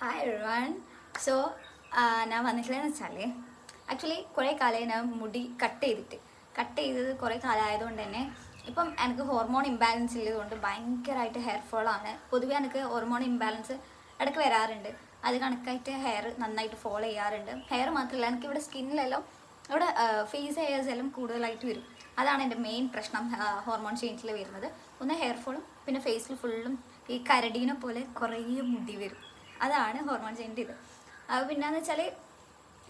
Hi everyone so ഞാൻ വന്നിട്ടില്ലെന്ന് വെച്ചാൽ actually കുറേ കാലമായി ഞാൻ മുടി കട്ട് ചെയ്തിട്ട്. കട്ട് ചെയ്തത് കുറേ കാലമായതുകൊണ്ട് തന്നെ ഇപ്പം എനിക്ക് ഹോർമോൺ ഇംബാലൻസ് ഉള്ളതുകൊണ്ട് ഭയങ്കരമായിട്ട് ഹെയർ ഫോളാണ് പൊതുവെ എനിക്ക് ഹോർമോൺ ഇംബാലൻസ് ഇടയ്ക്ക് വരാറുണ്ട്. അത് കണക്കായിട്ട് ഹെയർ നന്നായിട്ട് ഫോൾ ചെയ്യാറുണ്ട്. ഹെയർ മാത്രമല്ല എനിക്ക് ഇവിടെ സ്കിന്നിലെല്ലാം ഇവിടെ ഫേസ് ഹെയർസ് എല്ലാം കൂടുതലായിട്ട് വരും. അതാണ് എന്റെ മെയിൻ പ്രശ്നം ഹോർമോൺ ചേഞ്ചിൽ വരുന്നത്. ഒന്ന് ഹെയർ ഫോളും പിന്നെ ഫേസിൽ ഫുള്ളും ഈ കരടീനെ പോലെ കുറേ മുടി വരും. അതാണ് ഹോർമോൺ ചേഞ്ച് ഇത്. അത് പിന്നെന്ന് വെച്ചാൽ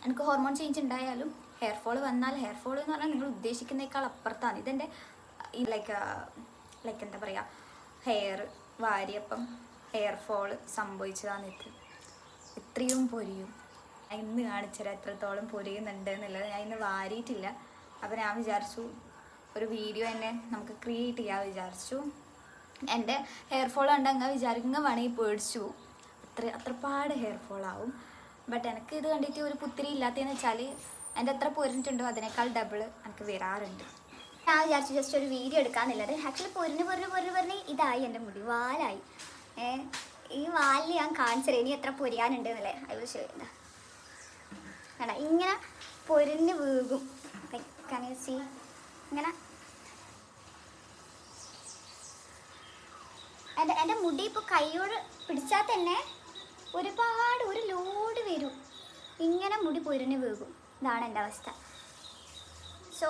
എനിക്ക് ഹോർമോൺ ചേഞ്ച് ഉണ്ടായാലും ഹെയർ ഫോൾ വന്നാൽ ഹെയർ ഫോൾ എന്ന് പറഞ്ഞാൽ നിങ്ങൾ ഉദ്ദേശിക്കുന്നേക്കാൾ അപ്പുറത്താണ്. ഇതെന്റെ ലൈക്ക് ലൈക്ക് എന്താ പറയുക ഹെയർ വാരിയപ്പം ഹെയർ ഫോൾ സംഭവിച്ചതാണ് ഇത്. ഇത്രയും പൊരിയും. ഇന്ന് കാണിച്ചാൽ എത്രത്തോളം പൊരിയുന്നുണ്ട് എന്നുള്ളത്. ഞാൻ ഇന്ന് വാരിയിട്ടില്ല. അപ്പോൾ ഞാൻ വിചാരിച്ചു ഒരു വീഡിയോ തന്നെ നമുക്ക് ക്രിയേറ്റ് ചെയ്യാൻ വിചാരിച്ചു. എന്റെ ഹെയർ ഫോൾ കണ്ടങ്ങ് വിചാരിക്കുന്ന വേണമെങ്കിൽ പേടിച്ചു. അത്ര അത്രപ്പാട് ഹെയർ ഫോൾ ആവും. ബട്ട് എനിക്ക് ഇത് കണ്ടിട്ട് ഒരു പുത്തിരി ഇല്ലാത്തതെന്ന് വെച്ചാൽ എന്റെ എത്ര പൊരിഞ്ഞിട്ടുണ്ടോ അതിനേക്കാൾ ഡബിൾ എനിക്ക് വരാറുണ്ട്. ഞാൻ വിചാരിച്ചു ജസ്റ്റ് ഒരു വീഡിയോ എടുക്കാന്നുള്ളത് ആക്ച്വലി പൊരിഞ്ഞ് പൊരിഞ്ഞ് പൊരിഞ്ഞ് പൊരിഞ്ഞ് ഇതായി എന്റെ മുടി വാലായി. ഈ വാലിൽ ഞാൻ കാണിച്ചത് ഇനി എത്ര പൊരിയാനുണ്ട് എന്നല്ലേ? അത് ശരി വേണ്ട ഇങ്ങനെ പൊരിഞ്ഞ് വീകും. സി ഇങ്ങനെ. എന്റെ എന്റെ മുടി ഇപ്പോൾ കൈയോട് പിടിച്ചാൽ തന്നെ ഒരുപാട് ഒരു ലോഡ് വരും. ഇങ്ങനെ മുടി പൊരിഞ്ഞ് വീകും. ഇതാണ് എന്റെ അവസ്ഥ. സോ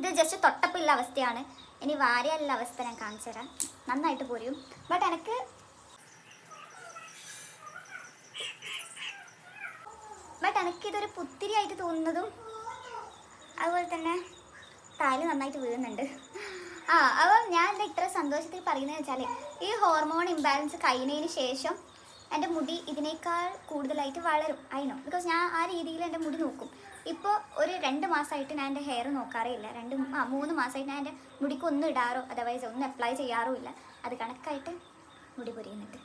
ഇത് ജസ്റ്റ് തൊട്ടപ്പുള്ള അവസ്ഥയാണ്. ഇനി വാരിയല്ല അവസ്ഥ ഞാൻ കാണിച്ചു തരാം. നന്നായിട്ട് പൊരിയും. ബട്ട് എനിക്ക് ബട്ട് എനിക്കിതൊരു പുത്തിരി ആയിട്ട് തോന്നുന്നതും അതുപോലെ തന്നെ താൽ നന്നായിട്ട് വീഴുന്നുണ്ട്. ആ അപ്പം ഞാൻ ഇത്ര സന്തോഷത്തിൽ പറയുന്നത് വെച്ചാൽ ഈ ഹോർമോൺ ഇംബാലൻസ് കഴിഞ്ഞതിന് ശേഷം എന്റെ മുടി ഇതിനേക്കാൾ കൂടുതലായിട്ട് വളരും. അതിനോ ബിക്കോസ് ഞാൻ ആ രീതിയിൽ എന്റെ മുടി നോക്കും. ഇപ്പോൾ ഒരു രണ്ട് മാസമായിട്ട് ഞാൻ എന്റെ ഹെയർ നോക്കാറേ ഇല്ല. രണ്ട് ആ മൂന്ന് മാസമായിട്ട് ഞാൻ എന്റെ മുടിക്ക് ഒന്നും ഇടാറോ അതർവൈസ് ഒന്നും അപ്ലൈ ചെയ്യാറോ ഇല്ല. അത് കണക്കായിട്ട് മുടി പൊരിയുന്നുണ്ട്.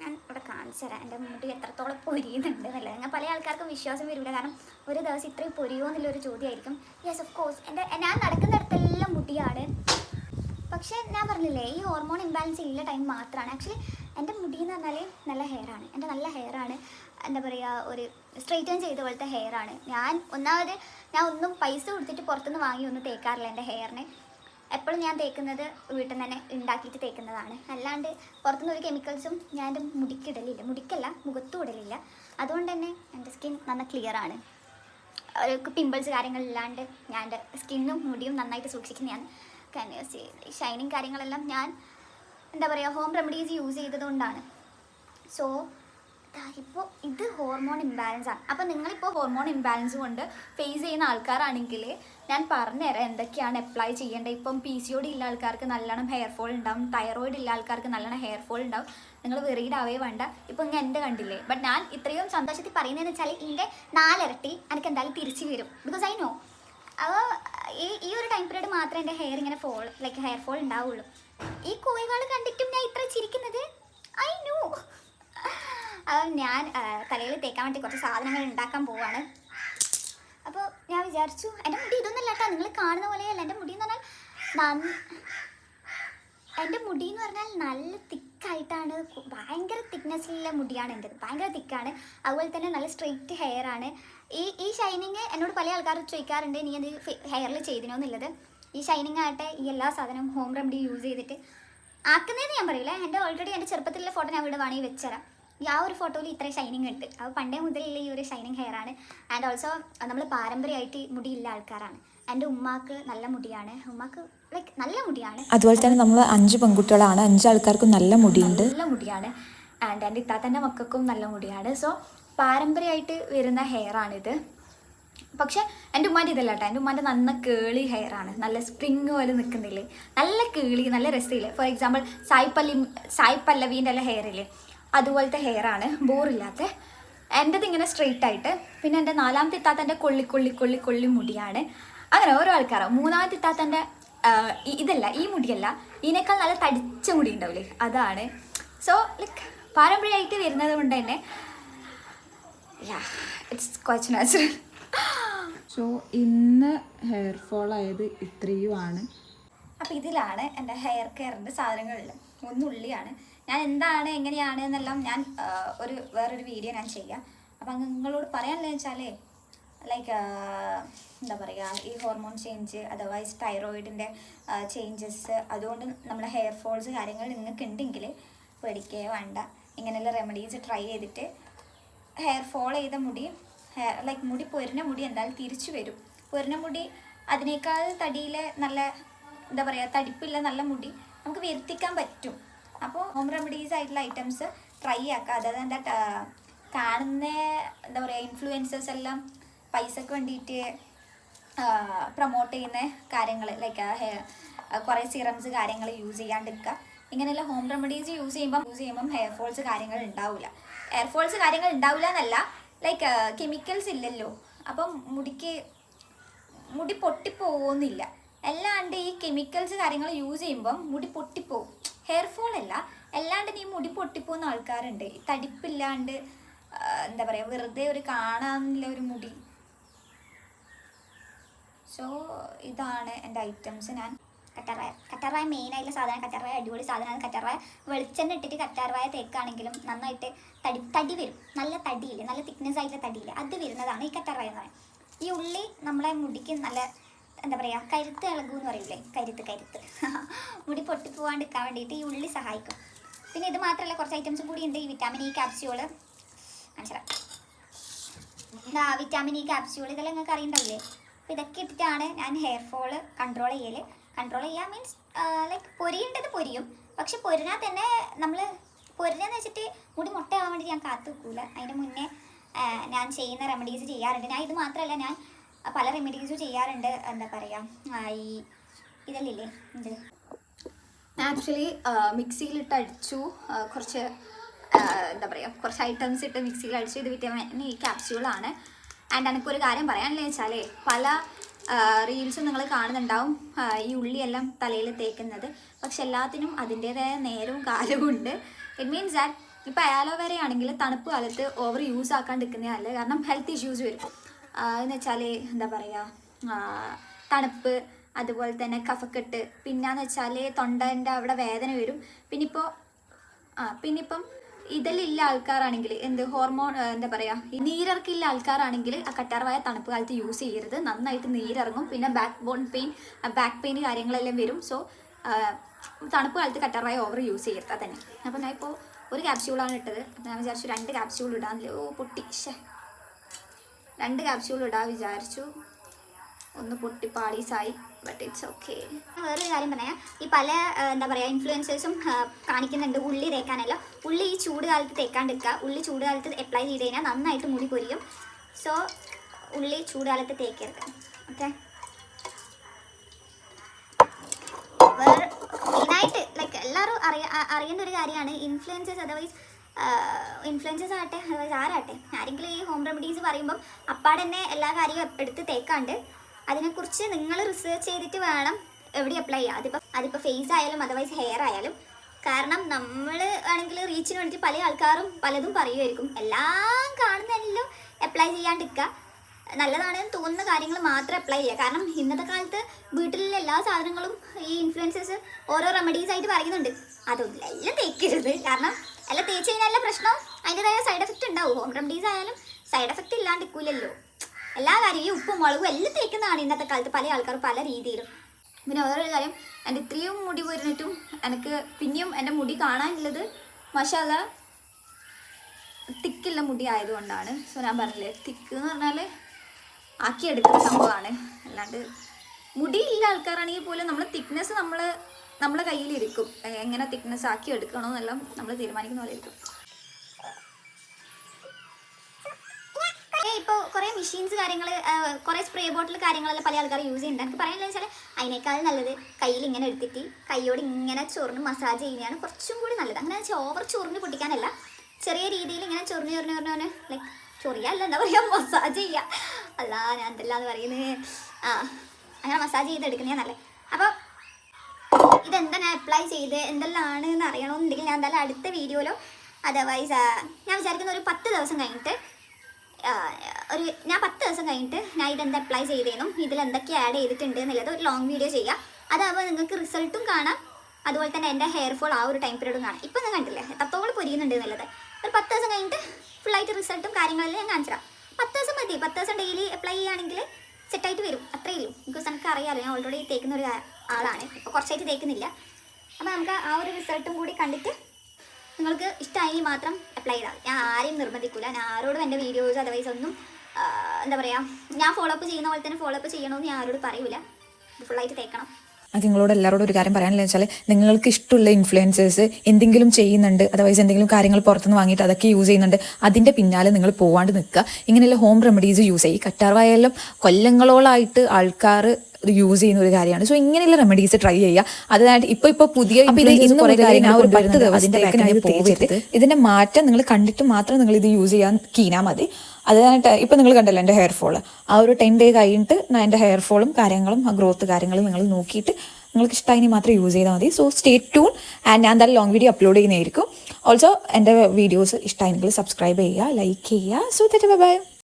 ഞാൻ ഇവിടെ കാണിച്ചു തരാം. എന്റെ മുടി എത്രത്തോളം പൊരിയുന്നുണ്ട് എന്നല്ല. ഞാൻ പല ആൾക്കാർക്കും വിശ്വാസം വരില്ല. കാരണം ഒരു ദിവസം ഇത്രയും പൊരിയോ എന്നുള്ളൊരു ചോദ്യമായിരിക്കും. യെസ് ഓഫ് കോഴ്സ് എന്റെ ഞാൻ നടക്കുന്നിടത്തെല്ലാം മുടിയാണ്. പറഞ്ഞില്ലേ ഈ ഹോർമോൺ ഇംബാലൻസ് ഇല്ല ടൈം മാത്രമാണ് ആക്ച്വലി എന്റെ മുടി എന്ന് പറഞ്ഞാൽ നല്ല ഹെയറാണ് എന്റെ നല്ല ഹെയറാണ് എന്താ പറയുക ഒരു സ്ട്രെയിറ്റൻ ചെയ്ത പോലത്തെ ഹെയറാണ് ഞാൻ ഒന്നാമത് ഞാൻ ഒന്നും പൈസ കൊടുത്തിട്ട് പുറത്തുനിന്ന് വാങ്ങി ഒന്നും തേക്കാറില്ല എന്റെ ഹെയറിന് എപ്പോഴും ഞാൻ തേക്കുന്നത് വീട്ടിൽ നിന്ന് തന്നെ ഉണ്ടാക്കിയിട്ട് തേക്കുന്നതാണ്. അല്ലാണ്ട് പുറത്തുനിന്ന് ഒരു കെമിക്കൽസും ഞാൻ എന്റെ മുടിക്ക് ഇടലില്ല. മുടിക്കല്ല മുഖത്തും ഇടലില്ല. അതുകൊണ്ട് തന്നെ എന്റെ സ്കിൻ നല്ല ക്ലിയർ ആണ്. പിമ്പിൾസ് കാര്യങ്ങളില്ലാണ്ട് ഞാൻ എന്റെ സ്കിന്നും മുടിയും നന്നായിട്ട് സൂക്ഷിക്കുന്നതാണ്. ഷൈനിങ് കാര്യങ്ങളെല്ലാം ഞാൻ എന്താ പറയുക ഹോം റെമഡീസ് യൂസ് ചെയ്തതുകൊണ്ടാണ്. സോ ഇപ്പോൾ ഇത് ഹോർമോൺ ഇംബാലൻസ് ആണ്. അപ്പോൾ നിങ്ങളിപ്പോൾ ഹോർമോൺ ഇംബാലൻസ് കൊണ്ട് ഫേസ് ചെയ്യുന്ന ആൾക്കാരാണെങ്കിൽ ഞാൻ പറഞ്ഞുതരാം എന്തൊക്കെയാണ് അപ്ലൈ ചെയ്യേണ്ടത്. ഇപ്പം പി സി ഒടി ഇല്ല ആൾക്കാർക്ക് നല്ലോണം ഹെയർ ഫോൾ ഉണ്ടാവും. തൈറോയിഡ് ഇല്ല ആൾക്കാർക്ക് നല്ലോണം ഹെയർ ഫോൾ ഉണ്ടാവും. നിങ്ങൾ വെറീഡ് ആവേ വേണ്ട. ഇപ്പം ഇങ്ങനെ എന്റെ കണ്ടില്ലേ? ബട്ട് ഞാൻ ഇത്രയും സന്തോഷത്തിൽ പറയുന്നതെന്ന് വെച്ചാൽ ഇതിന്റെ നാലിരട്ടി എനിക്ക് എന്തായാലും തിരിച്ചു വരും. ബിക്കോസ് ഐ നോ അപ്പോൾ ഈ ഈ ഒരു ടൈം പീരീഡ് മാത്രമേ എന്റെ ഹെയർ ഇങ്ങനെ ഫോൾ ലൈക്ക് ഹെയർ ഫോൾ ഉണ്ടാവുള്ളൂ. ഈ കോഴികൾ കണ്ടിട്ടും ഞാൻ ഇത്ര ചിരിക്കുന്നത്? ഐ നോ അപ്പം ഞാൻ തലയിൽ തേക്കാൻ വേണ്ടി കുറച്ച് സാധനങ്ങൾ ഉണ്ടാക്കാൻ പോവാണ്. അപ്പോൾ ഞാൻ വിചാരിച്ചു എന്റെ മുടി ഇതൊന്നല്ല കേട്ടോ നിങ്ങൾ കാണുന്ന പോലെയല്ല. എന്റെ മുടി എന്ന് പറഞ്ഞാൽ എന്റെ മുടി എന്ന് പറഞ്ഞാൽ നല്ല തിക്കായിട്ടാണ് ഭയങ്കര തിക്നെസ്സിലുള്ള മുടിയാണ് എന്റെത് ഭയങ്കര തിക്കാണ്. അതുപോലെ തന്നെ നല്ല സ്ട്രെയിറ്റ് ഹെയർ ആണ്. ഈ ഈ ഷൈനിങ് എന്നോട് പല ആൾക്കാർ ചോദിക്കാറുണ്ട് നീ അത് ഹെയറിൽ ചെയ്തിനോ എന്നുള്ളത്? ഈ ഷൈനിങ് ആകട്ടെ ഈ എല്ലാ സാധനവും ഹോം റെമഡി യൂസ് ചെയ്തിട്ട് ആക്കുന്നതെന്ന് ഞാൻ പറയില്ല എന്റെ ഓൾറെഡി എന്റെ ചെറുപ്പത്തിലുള്ള ഫോട്ടോ ഞാൻ ഇവിടെ വേണമെങ്കിൽ വെച്ചുതരാം ആ ഒരു ഫോട്ടോയിൽ ഇത്ര ഷൈനിങ് ഉണ്ട്. അപ്പോൾ പണ്ടേ മുതലുള്ള ഈ ഒരു ഷൈനിങ് ഹെയർ ആണ്. ആൻഡ് ഓൾസോ നമ്മൾ പാരമ്പര്യമായിട്ട് മുടിയുള്ള ആൾക്കാരാണ്. എന്റെ ഉമ്മാക്ക് നല്ല മുടിയാണ്. ഉമ്മാക്ക് ലൈക്ക് നല്ല മുടിയാണ്. അതുപോലെ തന്നെ നമ്മൾ അഞ്ച് പെൺകുട്ടികളാണ്. അഞ്ച് ആൾക്കാർക്കും നല്ല മുടിയുണ്ട്. നല്ല മുടിയാണ്. ആൻഡ് എന്റെ ഇത്താത്തന്റെ മക്കൾക്കും നല്ല മുടിയാണ്. സോ പാരമ്പര്യമായിട്ട് വരുന്ന ഹെയർ ആണിത്. പക്ഷെ എന്റെ ഉമ്മാന്റെ ഇതല്ല കേട്ടോ എന്റെ ഉമ്മാന്റെ നന്ന കേളി ഹെയർ ആണ്. നല്ല സ്പ്രിങ് പോലെ നിൽക്കുന്നില്ലേ? നല്ല കേളി നല്ല രസമില്ലേ? ഫോർ എക്സാമ്പിൾ സായി പല്ലി സായി പല്ലവീന്റെ എല്ലാം ഹെയർ ഇല്ലേ? അതുപോലത്തെ ഹെയർ ആണ് ബോറില്ലാത്ത. എന്റെത് ഇങ്ങനെ സ്ട്രെയിറ്റ് ആയിട്ട് പിന്നെ എന്റെ നാലാമത്തെ ഇത്താത്തന്റെ കൊള്ളി കൊള്ളി കൊള്ളി കൊള്ളി മുടിയാണ്. അങ്ങനെ ഓരോ ആൾക്കാരാണ് മൂന്നാമത്തെ ഇത്താത്തന്റെ ഇതല്ല ഈ മുടിയല്ല ഇതിനേക്കാൾ നല്ല തടിച്ച മുടി ഉണ്ടാവില്ലേ? അതാണ്. സോ ലൈക്ക് പാരമ്പര്യമായിട്ട് വരുന്നത് കൊണ്ട് തന്നെ ഇറ്റ്സ് ക്വച്ച് നാച്ചുറൽ സോ ഇന്ന് ഹെയർ ഫോൾ ആയത് ഇത്രയുമാണ്. അപ്പോൾ ഇതിലാണ് എന്റെ ഹെയർ കെയറിന്റെ സാധനങ്ങളിൽ ഒന്ന് ഉള്ളിയാണ്. ഞാൻ എന്താണ് എങ്ങനെയാണ് എന്നെല്ലാം ഞാൻ ഒരു വേറൊരു വീഡിയോ ഞാൻ ചെയ്യാം. അപ്പം നിങ്ങളോട് പറയാനുള്ളത് വെച്ചാലേ ലൈക്ക് എന്താ പറയുക ഈ ഹോർമോൺ ചേഞ്ച് അതർവൈസ് തൈറോയിഡിന്റെ ചേഞ്ചസ് അതുകൊണ്ട് നമ്മുടെ ഹെയർ ഫോൾസ് കാര്യങ്ങൾ നിങ്ങൾക്ക് ഉണ്ടെങ്കിൽ പേടിക്കുകയോ വേണ്ട. ഇങ്ങനെയുള്ള റെമഡീസ് ട്രൈ ചെയ്തിട്ട് ഹെയർ ഫോൾ ചെയ്ത മുടി ഹെയർ ലൈക്ക് മുടി പൊരിഞ്ഞ മുടി എന്തായാലും തിരിച്ചു വരും. പൊരിഞ്ഞ മുടി അതിനേക്കാൾ തടിയിലെ നല്ല എന്താ പറയുക തടിപ്പില്ല നല്ല മുടി നമുക്ക് വരുത്തിക്കാൻ പറ്റും. അപ്പോൾ ഹോം റെമഡീസ് ആയിട്ടുള്ള ഐറ്റംസ് ട്രൈ ആക്കുക. അതായത് എന്താ കാണുന്ന എന്താ പറയുക ഇൻഫ്ലുവൻസേഴ്സ് എല്ലാം പൈസക്ക് വേണ്ടിയിട്ട് പ്രൊമോട്ട് ചെയ്യുന്ന കാര്യങ്ങൾ ലൈക്ക് കുറേ സിറംസ് കാര്യങ്ങൾ യൂസ് ചെയ്യാണ്ടിരിക്കുക. ഇങ്ങനെയുള്ള ഹോം റെമഡീസ് യൂസ് ചെയ്യുമ്പം യൂസ് ചെയ്യുമ്പം ഹെയർ ഫോൾസ് കാര്യങ്ങൾ ഉണ്ടാവില്ല ഹെയർ ഫോൾസ് കാര്യങ്ങൾ ഉണ്ടാവില്ല എന്നല്ല ലൈക്ക് കെമിക്കൽസ് ഇല്ലല്ലോ. അപ്പം മുടിക്ക് മുടി പൊട്ടിപ്പോകുന്നില്ല അല്ലാണ്ട് ഈ കെമിക്കൽസ് കാര്യങ്ങൾ യൂസ് ചെയ്യുമ്പം മുടി പൊട്ടിപ്പോവും. ഹെയർ ഫോൾ അല്ല അല്ലാണ്ട് നീ മുടി പൊട്ടിപ്പോകുന്ന ആൾക്കാരുണ്ട്. തടിപ്പില്ലാണ്ട് എന്താ പറയുക വെറുതെ ഒരു കാണാനുള്ള ഒരു മുടി. സോ ഇതാണ് എന്റെ ഐറ്റംസ് ഞാൻ കറ്റാർവായ കറ്റാർവായ മെയിൻ ആയിട്ടുള്ള സാധനം കറ്റാർവായ അടിപൊളി സാധനമാണ്. കറ്റാർവായ വെളിച്ചെണ്ണ ഇട്ടിട്ട് കറ്റാർവായ തേക്കാണെങ്കിലും നന്നായിട്ട് തടി തടി വരും. നല്ല തടിയില്ല നല്ല തിക്നെസ് ആയിട്ടുള്ള തടിയില്ല അത് വരുന്നതാണ് ഈ കറ്റാർവായ എന്ന് പറയുന്നത്. ഈ ഉള്ളി നമ്മളെ മുടിക്ക് നല്ല എന്താ പറയുക കരുത്ത് ഇളകു എന്ന് പറയൂലേ കരുത്ത് കരുത്ത്. മുടി പൊട്ടിപ്പോവാണ്ടിരിക്കാൻ വേണ്ടിയിട്ട് ഈ ഉള്ളി സഹായിക്കും. പിന്നെ ഇത് മാത്രമല്ല കുറച്ച് ഐറ്റംസും കൂടി ഉണ്ട്. ഈ വിറ്റാമിൻ ഇ ക്യാപ്സ്യൂൾ മനസ്സിലായി എന്താ വിറ്റാമിൻ ഇ ക്യാപ്സ്യൂൾ ഇതെല്ലാം നിങ്ങൾക്ക് അറിയണ്ടല്ലേ അപ്പോൾ ഇതൊക്കെ ഇട്ടിട്ടാണ് ഞാൻ ഹെയർ ഫോൾ കൺട്രോൾ ചെയ്യൽ കൺട്രോൾ ചെയ്യുക മീൻസ് ലൈക്ക് പൊരിയേണ്ടത് പൊരിയും. പക്ഷെ പൊരിഞ്ഞാൽ തന്നെ നമ്മൾ പൊരിഞ്ഞെന്ന് വെച്ചിട്ട് മുടി മുട്ടയാവാൻ വേണ്ടി ഞാൻ കാത്തു വെക്കൂല അതിന് മുന്നേ ഞാൻ ചെയ്യുന്ന റെമഡീസ് ചെയ്യാറുണ്ട്. ഞാൻ ഇത് മാത്രമല്ല ഞാൻ പല റെമഡീസും ചെയ്യാറുണ്ട് എന്താ പറയാ ഈ ഇതല്ലേ ഇത്. ആക്ച്വലി മിക്സിയിലിട്ട് അടിച്ചു. കുറച്ച് എന്താ പറയുക കുറച്ച് ഐറ്റംസ് ഇട്ട് മിക്സിയിൽ അടിച്ചു. ഇത് വിറ്റാമിൻ ഈ ക്യാപ്സ്യൂളാണ് ആൻഡ് എനിക്കൊരു കാര്യം പറയാനുള്ള വെച്ചാൽ പല റീൽസും നിങ്ങൾ കാണുന്നുണ്ടാവും. ഈ ഉള്ളിയെല്ലാം തലയിൽ തേക്കുന്നത്. പക്ഷെ എല്ലാത്തിനും അതിന്റേതായ നേരവും കാലവും ഉണ്ട്. ഇറ്റ് മീൻസ് ദാറ്റ് ഇപ്പോൾ അലോവേര ആണെങ്കിൽ തണുപ്പ് കാലത്ത് ഓവർ യൂസ് ആക്കാണ്ടിരിക്കുന്നതല്ല കാരണം ഹെൽത്ത് ഇഷ്യൂസ് വരും. എന്ന് വെച്ചാൽ എന്താ പറയുക തണുപ്പ് അതുപോലെ തന്നെ കഫക്കെട്ട് പിന്നെന്ന് വെച്ചാൽ തൊണ്ടന്റെ അവിടെ വേദന വരും. പിന്നിപ്പോൾ ആ പിന്നിപ്പം ഇതിലില്ല ആൾക്കാരാണെങ്കിൽ എന്ത് ഹോർമോൺ എന്താ പറയുക നീരിറക്കില്ല ആൾക്കാരാണെങ്കിൽ ആ കറ്റാർവായ തണുപ്പ് കാലത്ത് യൂസ് ചെയ്യരുത്. നന്നായിട്ട് നീരിറങ്ങും. പിന്നെ backbone pain back pain കാര്യങ്ങളെല്ലാം വരും. സോ തണുപ്പ് കാലത്ത് കറ്റാർവായ ഓവർ യൂസ് ചെയ്യരുത്. തന്നെ അപ്പോൾ ഞാൻ ഇപ്പോൾ ഒരു ക്യാപ്സ്യൂളാണ് ഇട്ടത്. ഞാൻ വിചാരിച്ചു രണ്ട് ക്യാപ്സ്യൂൾ ഇടാൻ. ഓ പൊട്ടി. രണ്ട് ക്യാപ്സ്യൂൾ ഇടാൻ വിചാരിച്ചു. ഒന്ന് പൊട്ടി പാളീസായി ബട്ട് ഇറ്റ്സ് ഓക്കെ വേറൊരു കാര്യം പറയാം. ഈ പല എന്താ പറയുക ഇൻഫ്ലുവൻസേഴ്സും കാണിക്കുന്നുണ്ട് ഉള്ളി തേക്കാനല്ല. ഉള്ളി ഈ ചൂട് കാലത്ത് തേക്കാണ്ടിരിക്കുക. ഉള്ളി ചൂട് കാലത്ത് അപ്ലൈ ചെയ്ത് കഴിഞ്ഞാൽ നന്നായിട്ട് മുടി പൊരിയും സോ ഉള്ളി ചൂട് കാലത്ത് തേക്കരുത്. ഓക്കെ വേറെ മെയിനായിട്ട് ലൈക്ക് എല്ലാവരും അറിയ അറിയേണ്ട ഒരു കാര്യമാണ്. ഇൻഫ്ലുവൻസേഴ്സ് അതർവൈസ് ഇൻഫ്ലുവൻസേഴ്സ് ആകട്ടെ അതായത് ആരാട്ടെ ആരെങ്കിലും ഈ ഹോം റെമഡീസ് പറയുമ്പം അപ്പാടെന്നെ എല്ലാ കാര്യവും എടുത്ത് തേക്കാണ്ട് അതിനെക്കുറിച്ച് നിങ്ങൾ റിസർച്ച് ചെയ്തിട്ട് വേണം എവിടെ അപ്ലൈ ചെയ്യുക അതിപ്പോൾ അതിപ്പോൾ ഫേസ് ആയാലും അതർവൈസ് ഹെയർ ആയാലും. കാരണം നമ്മൾ ആണെങ്കിൽ റീച്ചിന് വേണ്ടിയിട്ട് പല ആൾക്കാരും പലതും പറയുമായിരിക്കും. എല്ലാം കാണുന്നതിലും അപ്ലൈ ചെയ്യാണ്ടിരിക്കുക. നല്ലതാണെന്ന് തോന്നുന്ന കാര്യങ്ങൾ മാത്രം അപ്ലൈ ചെയ്യുക. കാരണം ഇന്നത്തെ കാലത്ത് വീട്ടിലുള്ള എല്ലാ സാധനങ്ങളും ഈ ഇൻഫ്ലുവൻസസ് ഓരോ റെമഡീസ് ആയിട്ട് പറയുന്നുണ്ട്. അതൊന്നും എല്ലാം തേക്കരുത്. കാരണം എല്ലാം തേച്ച് കഴിഞ്ഞാൽ പ്രശ്നം? അതിന്റെതായ സൈഡ് എഫക്റ്റ് ഉണ്ടാവും. ഹോം റെമഡീസ് ആയാലും സൈഡ് എഫക്റ്റ് ഇല്ലാണ്ടിരിക്കില്ലല്ലോ എല്ലാ കാര്യവും ഈ ഉപ്പും മുളകും എല്ലാം തേക്കുന്നതാണ് ഇന്നത്തെ കാലത്ത് പല ആൾക്കാർ പല രീതിയിലും. പിന്നെ വേറൊരു കാര്യം എന്റെ ഇത്രയും മുടി പോരുന്നിട്ടും എനിക്ക് പിന്നെയും എന്റെ മുടി കാണാനുള്ളത് മഷാല തിക്കുള്ള മുടി ആയതുകൊണ്ടാണ്. സോ ഞാൻ പറഞ്ഞില്ലേ തിക്ക് എന്ന് പറഞ്ഞാൽ ആക്കിയെടുക്കുന്ന സംഭവമാണ്. അല്ലാണ്ട് മുടിയില്ല ആൾക്കാരാണെങ്കിൽ പോലും നമ്മൾ തിക്നെസ് നമ്മൾ നമ്മളെ കയ്യിലിരിക്കും. എങ്ങനെ തിക്നെസ് ആക്കി എടുക്കണോ എന്നെല്ലാം നമ്മൾ തീരുമാനിക്കുന്ന പോലെ ഇരിക്കും. ഇപ്പോൾ കുറേ മെഷീൻസ് കാര്യങ്ങൾ കുറേ സ്പ്രേ ബോട്ടിൽ കാര്യങ്ങളെല്ലാം പല ആൾക്കാർ യൂസ് ചെയ്യുന്നുണ്ട്. എനിക്ക് പറയാനുള്ള വെച്ചാൽ അതിനേക്കാൾ നല്ലത് കയ്യിൽ ഇങ്ങനെ എടുത്തിട്ട് കൈയോട് ഇങ്ങനെ ചൊറിഞ്ഞ് മസാജ് ചെയ്യുന്നതാണ് കുറച്ചും കൂടി നല്ലത്. അങ്ങനെ വെച്ചാൽ ഓവർ ചൊറിഞ്ഞ് പൊട്ടിക്കാനല്ല ചെറിയ രീതിയിൽ ഇങ്ങനെ ചൊറിഞ്ഞ് ചൊറിഞ്ഞ് ചൊറിഞ്ഞ് ലൈക്ക് ചൊറിയല്ല എന്താ പറയുക മസാജ് ചെയ്യുക അല്ല ഞാൻ എന്തെല്ലാന്ന് പറയുന്നത് ആ അങ്ങനെ മസാജ് ചെയ്ത് ചെയ്തെടുക്കുന്നതാണ് നല്ലത്. അപ്പോൾ ഇതെന്താ ഞാൻ അപ്ലൈ ചെയ്ത്? എന്തെല്ലാം എന്ന് അറിയണമെന്നുണ്ടെങ്കിൽ ഞാൻ എന്തായാലും അടുത്ത വീഡിയോയിലോ അതർവൈസ് ഞാൻ വിചാരിക്കുന്ന ഒരു പത്ത് ദിവസം കഴിഞ്ഞിട്ട് ഒരു ഞാൻ പത്ത് ദിവസം കഴിഞ്ഞിട്ട് ഞാൻ ഇതെന്താ അപ്ലൈ ചെയ്തേനും ഇതിൽ എന്തൊക്കെ ആഡ് ചെയ്തിട്ടുണ്ട് എന്നുള്ളത് ഒരു ലോങ് വീഡിയോ ചെയ്യാം. അതാവുമ്പോൾ നിങ്ങൾക്ക് റിസൾട്ടും കാണാം. അതുപോലെ തന്നെ എന്റെ ഹെയർ ഫോൾ ആ ഒരു ടൈം പീരീഡും കാണാം. ഇപ്പം ഞാൻ കണ്ടില്ലേ എത്രത്തോളം പൊരിയുന്നുണ്ട് എന്നുള്ളത്. ഒരു പത്ത് ദിവസം കഴിഞ്ഞിട്ട് ഫുള്ളായിട്ട് റിസൾട്ടും കാര്യങ്ങളെല്ലാം ഞാൻ കാണിച്ചു തരാം പത്ത് ദിവസം മതി. പത്ത് ദിവസം ഡെയിലി അപ്ലൈ ചെയ്യുകയാണെങ്കിൽ സെറ്റായിട്ട് വരും. അത്രയേ ഉള്ളൂ. ബിക്കോസ് എനിക്ക് അറിയാമല്ലോ ഞാൻ ഓൾറെഡി തേക്കുന്ന ഒരു ആളാണ്. ഇപ്പോൾ കുറച്ചായിട്ട് തേക്കുന്നില്ല. അപ്പോൾ നമുക്ക് ആ ഒരു റിസൾട്ടും കൂടി കണ്ടിട്ട് നിങ്ങൾക്ക് ഇഷ്ടമായി മാത്രം അപ്ലൈ ചെയ്താൽ ഞാൻ ആരെയും നിർബന്ധിക്കില്ല ഞാൻ ആരോടും എന്റെ വീഡിയോസ് അതർവൈസ് ഒന്നും എന്താ പറയുക ഞാൻ ഫോളോ അപ്പ് ചെയ്യുന്ന പോലെ തന്നെ ഫോളോ അപ്പ് ചെയ്യണമെന്ന് ഞാൻ ആരോട് പറയൂല. ഫുള്ളായിട്ട് തേക്കണം. അത് നിങ്ങളോട് എല്ലാവരോടും ഒരു കാര്യം പറയാനുള്ള വെച്ചാൽ നിങ്ങൾക്ക് ഇഷ്ടമുള്ള ഇൻഫ്ലുവൻസേഴ്സ് എന്തെങ്കിലും ചെയ്യുന്നുണ്ട് അതർവൈസ് എന്തെങ്കിലും കാര്യങ്ങൾ പുറത്തുനിന്ന് വാങ്ങിയിട്ട് അതൊക്കെ യൂസ് ചെയ്യുന്നുണ്ട് അതിന്റെ പിന്നാലെ നിങ്ങൾ പോവാണ്ട് നിൽക്കുക. ഇങ്ങനെയുള്ള ഹോം റെമഡീസ് യൂസ് ചെയ്യും കറ്റാർവായാലും കൊല്ലങ്ങളോളായിട്ട് ആൾക്കാർ യൂസ് ചെയ്യുന്ന ഒരു കാര്യമാണ്. സോ ഇങ്ങനെയുള്ള റെമഡീസ് ട്രൈ ചെയ്യുക. അതായത് ഇപ്പൊ ഇപ്പൊ പുതിയ. ഇതിന്റെ മാറ്റം നിങ്ങൾ കണ്ടിട്ട് മാത്രം നിങ്ങൾ ഇത് യൂസ് ചെയ്യാൻ കീനാ മതി. അതായത് ഇപ്പം നിങ്ങൾ കണ്ടല്ലോ എന്റെ ഹെയർ ഫോൾ ആ ഒരു ടെൻ ഡേ കഴിഞ്ഞിട്ട് ഞാൻ എന്റെ ഹെയർ ഫോളും കാര്യങ്ങളും ആ ഗ്രോത്ത് കാര്യങ്ങളും നിങ്ങൾ നോക്കിയിട്ട് നിങ്ങൾക്ക് ഇഷ്ടമായി മാത്രം യൂസ് ചെയ്താൽ മതി. സോ സ്റ്റേ ട്യൂൺ ആൻഡ് ഞാൻ എന്തായാലും ലോങ് വീഡിയോ അപ്ലോഡ് ചെയ്യുന്നതായിരിക്കും. ഓൾസോ എന്റെ വീഡിയോസ് ഇഷ്ടമായെങ്കിൽ സബ്സ്ക്രൈബ് ചെയ്യുക ലൈക്ക് ചെയ്യുക. സോ തെറ്റ് ബൈ